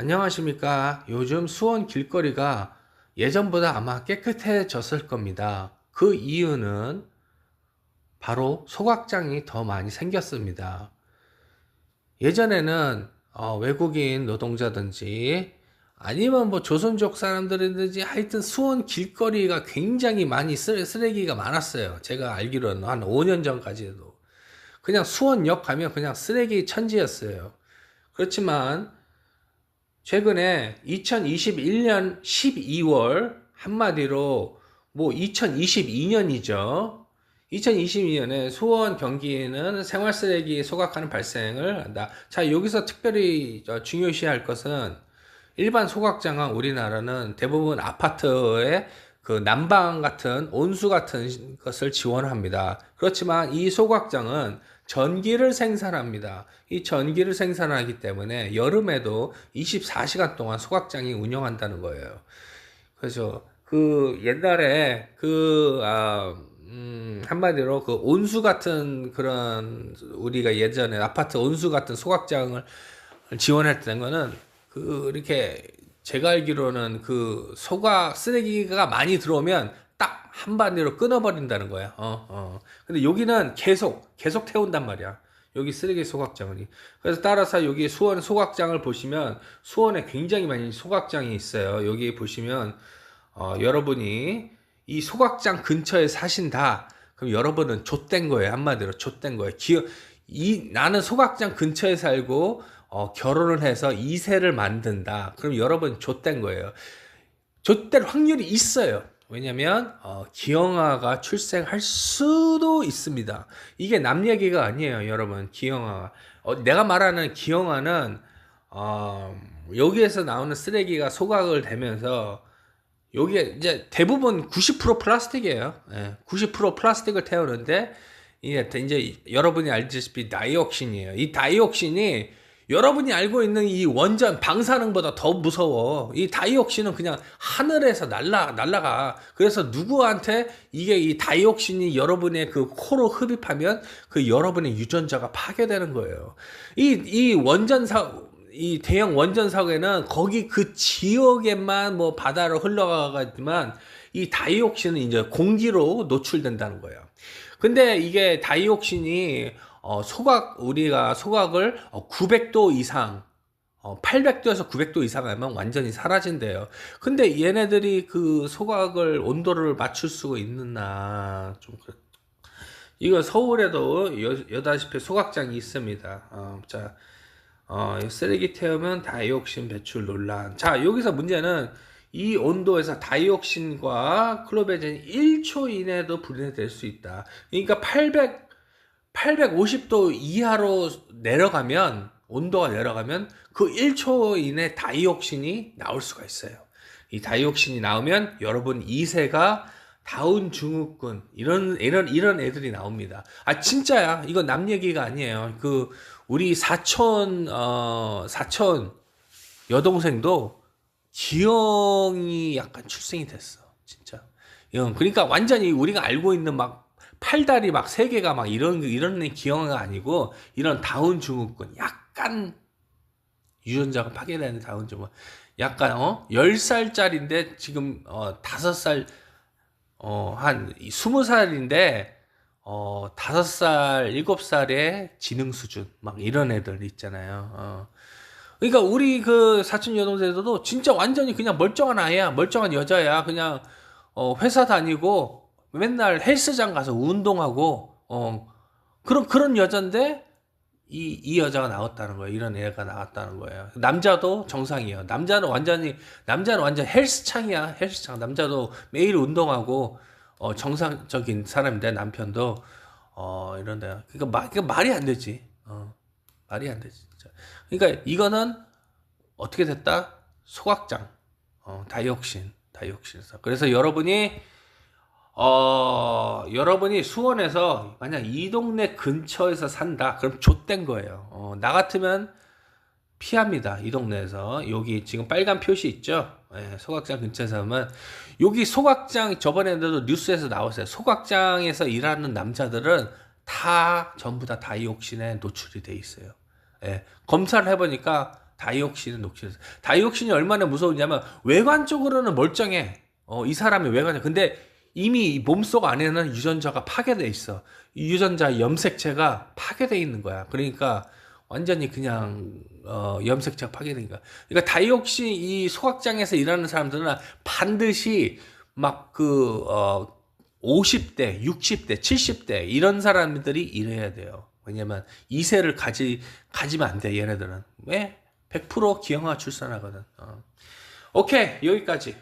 안녕하십니까. 요즘 수원 길거리가 예전보다 아마 깨끗해졌을 겁니다. 그 이유는 바로 소각장이 더 많이 생겼습니다. 예전에는 어, 외국인 노동자든지 아니면 뭐 조선족 사람들이든지 하여튼 수원 길거리가 굉장히 많이 쓰레, 쓰레기가 많았어요. 제가 알기로는 한 5년 전까지도. 그냥 수원역 가면 그냥 쓰레기 천지였어요. 그렇지만 최근에 2021년 12월 한마디로 뭐 2022년이죠. 2022년에 수원 경기는 생활 쓰레기 소각하는 발생을 한다. 자, 여기서 특별히 중요시할 것은 일반 소각장은 우리나라는 대부분 아파트에 그 난방 같은 온수 같은 것을 지원합니다. 그렇지만 이 소각장은 전기를 생산합니다. 이 전기를 생산하기 때문에 여름에도 24시간 동안 소각장이 운영한다는 거예요. 그래서 그 옛날에 그 아, 음, 한마디로 그 온수 같은 그런 우리가 예전에 아파트 온수 같은 소각장을 지원했던 거는 그 이렇게 제가 알기로는 그 소각 쓰레기가 많이 들어오면 딱 한마디로 끊어버린다는 거야. 어, 어. 근데 여기는 계속, 계속 태운단 말이야. 여기 쓰레기 소각장이. 그래서 따라서 여기 수원 소각장을 보시면 수원에 굉장히 많이 소각장이 있어요. 여기 보시면, 어, 여러분이 이 소각장 근처에 사신다. 그럼 여러분은 좆된 거예요. 한마디로 좆된 거예요. 기어, 이, 나는 소각장 근처에 살고, 어, 결혼을 해서 2세를 만든다. 그럼 여러분 좆된 거예요. 좆될 확률이 있어요. 왜냐면 어, 기영아가 출생할 수도 있습니다. 이게 남 얘기가 아니에요, 여러분. 기영아가 어, 내가 말하는 기영아는 어, 여기에서 나오는 쓰레기가 소각을 되면서 여기에 이제 대부분 90% 플라스틱이에요. 예, 90% 플라스틱을 태우는데 이제 이제 여러분이 알다시피 다이옥신이에요. 이 다이옥신이 여러분이 알고 있는 이 원전 방사능보다 더 무서워. 이 다이옥신은 그냥 하늘에서 날라 날라가. 그래서 누구한테 이게 이 다이옥신이 여러분의 그 코로 흡입하면 그 여러분의 유전자가 파괴되는 거예요. 이 이 원전 사 이 대형 원전 사고에는 거기 그 지역에만 뭐 바다로 흘러가지만 이 다이옥신은 이제 공기로 노출된다는 거예요. 근데 이게 다이옥신이 어, 소각 우리가 소각을 어, 900도 이상 어, 800도에서 900도 이상 하면 완전히 사라진대요. 근데 얘네들이 그 소각을 온도를 맞출 수가 있느냐 좀. 이거 서울에도 여, 여다시피 소각장이 있습니다. 어, 자, 어, 쓰레기 태우면 다이옥신 배출 논란. 자, 여기서 문제는 이 온도에서 다이옥신과 클로베젠이 1초 이내도 분해될 수 있다. 그러니까 800 850도 이하로 내려가면 온도가 내려가면 그 1초 이내 다이옥신이 나올 수가 있어요. 이 다이옥신이 나오면 여러분 2세가 다운 증후군 이런 이런 이런 애들이 나옵니다. 아 진짜야. 이거 남 얘기가 아니에요. 그 우리 사촌 어 사촌 여동생도 기형이 약간 출생이 됐어. 진짜. 그러니까 완전히 우리가 알고 있는 막 팔다리 막 세 개가 막 이런 이런 기형가 아니고 이런 다운 증후군 약간 유전자가 파괴되는 다운 증후군 약간 어 10살짜리인데 지금 어 5살 어한 20살인데 어 5살 7살의 지능 수준 막 이런 애들 있잖아요. 어. 그러니까 우리 그 사촌 여동생들도 진짜 완전히 그냥 멀쩡한 아이야. 멀쩡한 여자야. 그냥 어 회사 다니고 맨날 헬스장 가서 운동하고 어 그런 그런 여잔데 이, 이 여자가 나왔다는 거예요. 이런 애가 나왔다는 거예요. 남자도 정상이에요. 남자는 완전히, 남자는 완전 헬스창이야. 헬스창. 남자도 매일 운동하고, 어, 정상적인 사람인데, 남편도, 어, 이런데. 그니까 말, 그러니까 말이 안 되지. 어, 말이 안 되지. 진짜. 그러니까 이거는 어떻게 됐다? 소각장. 어, 다이옥신. 다이옥신에서. 그래서 여러분이 어, 여러분이 수원에서 만약 이 동네 근처에서 산다. 그럼 좆된 거예요. 어, 나 같으면 피합니다. 이 동네에서. 여기 지금 빨간 표시 있죠? 예, 소각장 근처에서 하면 여기 소각장 저번에도 뉴스에서 나왔어요. 소각장에서 일하는 남자들은 다 전부 다 다이옥신에 노출이 돼 있어요. 예, 검사를 해보니까 다이옥신은 녹시는 다이옥신이 얼마나 무서우냐면 외관적으로는 멀쩡해. 어, 이 사람이 외관적. 근데 이미 몸속 안에는 유전자가 파괴돼 있어. 이 유전자 염색체가 파괴돼 있는 거야. 그러니까 완전히 그냥 어, 염색체가 파괴되니까. 그러니까 다이옥신 이 소각장에서 일하는 사람들은 반드시 막그 어, 50대, 60대, 70대 이런 사람들이 일해야 돼요. 왜냐면 이세를 가지 가지면 안 돼. 얘네들은 왜? 100% 기형아 출산하거든. 어. 오케이 여기까지.